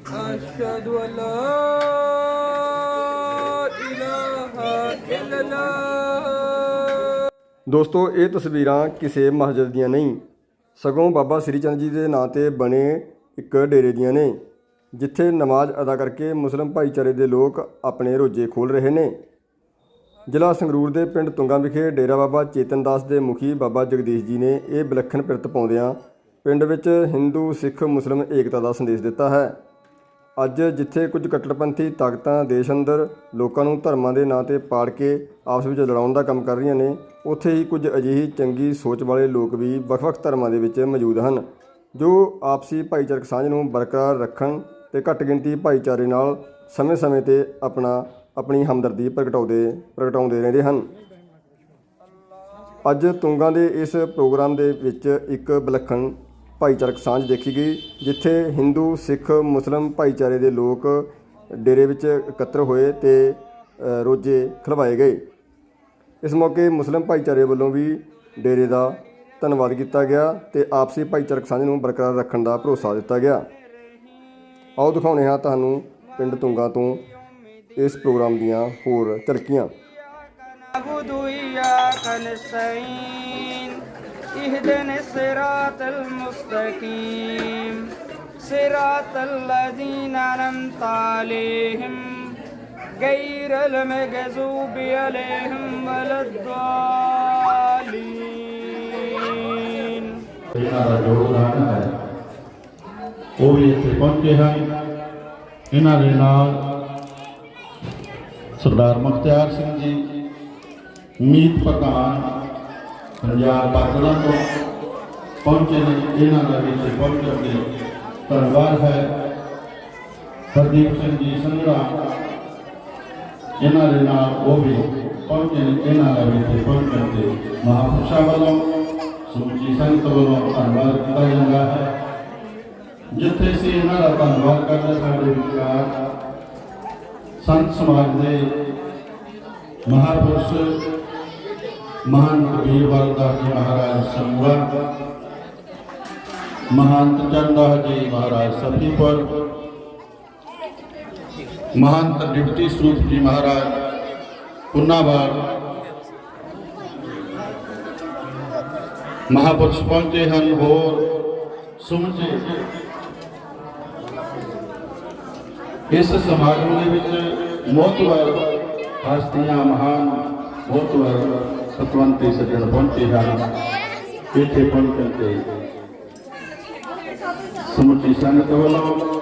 أشهد أن لا إله إلا الله ਦੋਸਤੋ ਇਹ ਤਸਵੀਰਾਂ ਕਿਸੇ ਮਸਜਿਦ ਦੀਆਂ ਨਹੀਂ ਸਗੋਂ ਬਾਬਾ ਸ੍ਰੀ ਚੰਦ ਜੀ ਦੇ ਨਾਂ ਤੇ ਬਣੇ ਇੱਕ ਡੇਰੇ ਦੀਆਂ ਨੇ ਜਿੱਥੇ ਨਮਾਜ਼ ਅਦਾ ਕਰਕੇ ਮੁਸਲਮ ਭਾਈਚਾਰੇ ਦੇ ਲੋਕ ਆਪਣੇ ਰੋਜੇ ਖੋਲ ਰਹੇ ਨੇ ਜ਼ਿਲ੍ਹਾ ਸੰਗਰੂਰ ਦੇ ਪਿੰਡ ਤੁੰਗਾ ਵਿਖੇ ਡੇਰਾ ਬਾਬਾ ਚੇਤਨ ਦਾਸ ਦੇ ਮੁਖੀ ਬਾਬਾ ਜਗਦੀਸ਼ ਜੀ ਨੇ ਇਹ ਵਿਲੱਖਣ ਪਿਰਤ ਪਾਉਂਦਿਆਂ ਪਿੰਡ ਵਿੱਚ ਹਿੰਦੂ ਸਿੱਖ ਮੁਸਲਮ ਏਕਤਾ ਦਾ ਸੰਦੇਸ਼ ਦਿੱਤਾ ਹੈ ਅੱਜ ਜਿੱਥੇ ਕੁਝ ਕੱਟੜਪੰਥੀ ਤਾਕਤਾਂ ਦੇਸ਼ ਅੰਦਰ ਲੋਕਾਂ ਨੂੰ ਧਰਮਾਂ ਦੇ ਨਾਂ ਤੇ ਪਾੜ ਕੇ ਆਪਸ ਵਿੱਚ ਲੜਾਉਣ ਦਾ ਕੰਮ ਕਰ ਰਹੀਆਂ ਨੇ, ਉੱਥੇ ਹੀ ਕੁਝ ਅਜਿਹੀ ਚੰਗੀ ਸੋਚ ਵਾਲੇ ਲੋਕ ਵੀ ਵੱਖ-ਵੱਖ ਧਰਮਾਂ ਦੇ ਵਿੱਚ ਮੌਜੂਦ ਹਨ, ਜੋ ਆਪਸੀ ਭਾਈਚਾਰਕ ਸਾਂਝ ਨੂੰ ਬਰਕਰਾਰ ਰੱਖਣ ਤੇ ਘੱਟ ਗਿਣਤੀ ਭਾਈਚਾਰੇ ਨਾਲ ਸਮੇਂ-ਸਮੇਂ ਤੇ ਆਪਣਾ, ਆਪਣੀ ਹਮਦਰਦੀ ਪ੍ਰਗਟਾਉਂਦੇ ਪ੍ਰਗਟਾਉਂਦੇ ਰਹਿੰਦੇ ਹਨ। ਅੱਜ ਤੁੰਗਾਂ ਦੇ ਇਸ ਪ੍ਰੋਗਰਾਮ ਦੇ ਵਿੱਚ ਇੱਕ ਵਿਲੱਖਣ ਭਾਈਚਾਰਕ ਸਾਂਝ ਦੇਖੀ ਗਈ, ਜਿੱਥੇ ਹਿੰਦੂ, ਸਿੱਖ, ਮੁਸਲਮ ਭਾਈਚਾਰੇ ਦੇ ਲੋਕ ਡੇਰੇ ਵਿੱਚ ਇਕੱਤਰ ਹੋਏ ਤੇ ਰੋਜੇ ਖਲਵਾਏ ਗਏ। ਇਸ ਮੌਕੇ ਮੁਸਲਮ ਭਾਈਚਾਰੇ ਵੱਲੋਂ ਵੀ ਡੇਰੇ ਦਾ ਧੰਨਵਾਦ ਕੀਤਾ ਗਿਆ ਤੇ ਆਪਸੀ ਭਾਈਚਾਰਕ ਸਾਂਝ ਨੂੰ ਬਰਕਰਾਰ ਰੱਖਣ ਦਾ ਭਰੋਸਾ ਦਿੱਤਾ ਗਿਆ। ਆਓ ਦਿਖਾਉਂਦੇ ਹਾਂ ਤੁਹਾਨੂੰ ਪਿੰਡ ਤੁੰਗਾ ਤੋਂ ਇਸ ਪ੍ਰੋਗਰਾਮ ਦੀਆਂ ਹੋਰ ਝਲਕੀਆਂ। اهدنا الصراط المستقيم صراط الذين أنعمت عليهم غير المغضوب عليهم ولا الضالين ਇਹਨਾਂ ਦਾ ਯੋਗਦਾਨ ਹੈ ਉਹ ਵੀ ਇੱਥੇ ਪਹੁੰਚੇ ਹਨ ਇਹਨਾਂ ਦੇ ਨਾਲ ਸਰਦਾਰ ਮੁਖਤਿਆਰ ਸਿੰਘ ਜੀ ਮੀਤ ਪ੍ਰਧਾਨ ਪੰਜਾਬ ਬਾਦਲਾਂ ਤੋਂ ਪਹੁੰਚੇ ਨੇ ਇਹਨਾਂ ਦਾ ਵੀ ਇੱਥੇ ਪਹੁੰਚਣ ਦੇ ਧੰਨਵਾਦ ਹੈ। ਹਰਦੀਪ ਸਿੰਘ ਜੀ ਸੰਘੜਾ ਇਹਨਾਂ ਦੇ ਨਾਲ ਉਹ ਵੀ ਪਹੁੰਚੇ ਨੇ ਇਹਨਾਂ ਦਾ ਵੀ ਇੱਥੇ ਪਹੁੰਚਣ ਤੇ ਮਹਾਂਪੁਰਸ਼ਾਂ ਵੱਲੋਂ, ਸਮੁੱਚੀ ਸੰਗਤ ਵੱਲੋਂ ਧੰਨਵਾਦ ਕੀਤਾ ਜਾਂਦਾ ਹੈ। ਜਿੱਥੇ ਅਸੀਂ ਇਹਨਾਂ ਦਾ ਧੰਨਵਾਦ ਕਰਦੇ ਸਾਡੇ ਵਿਚਾਰ ਸੰਤ ਸਮਾਜ ਦੇ ਮਹਾਪੁਰਸ਼ ਮਹਾਨ ਕਬੀਰ ਵਰਦਾਸ ਜੀ ਮਹਾਰਾਜ ਸੰਗਤ ਮਹੰਤ ਚੰਦਾ ਜੀ ਮਹਾਰਾਜ ਸਫੀਪੁਰ ਮਹੰਤ ਡਿਪਟੀ ਸਰੂਪ ਜੀ ਮਹਾਰਾਜ ਪੁੰਨਾਵਾਲ ਮਹਾਪੁਰਸ਼ ਪਹੁੰਚੇ ਹਨ ਹੋਰ ਸਮਝੇ ਇਸ ਸਮਾਗਮ ਦੇ ਵਿੱਚ ਮੋਤਵਰ ਹਸਤੀਆਂ ਮਹਾਨ ਮੋਤਵਰ ਸਤਵੰਤੀ ਸੱਜਣ ਪਹੁੰਚੇ ਹਨ ਇੱਥੇ ਪਹੁੰਚਣ ਤੇ ਸਮੁੱਚੀ ਸੰਗਤ ਵੱਲੋਂ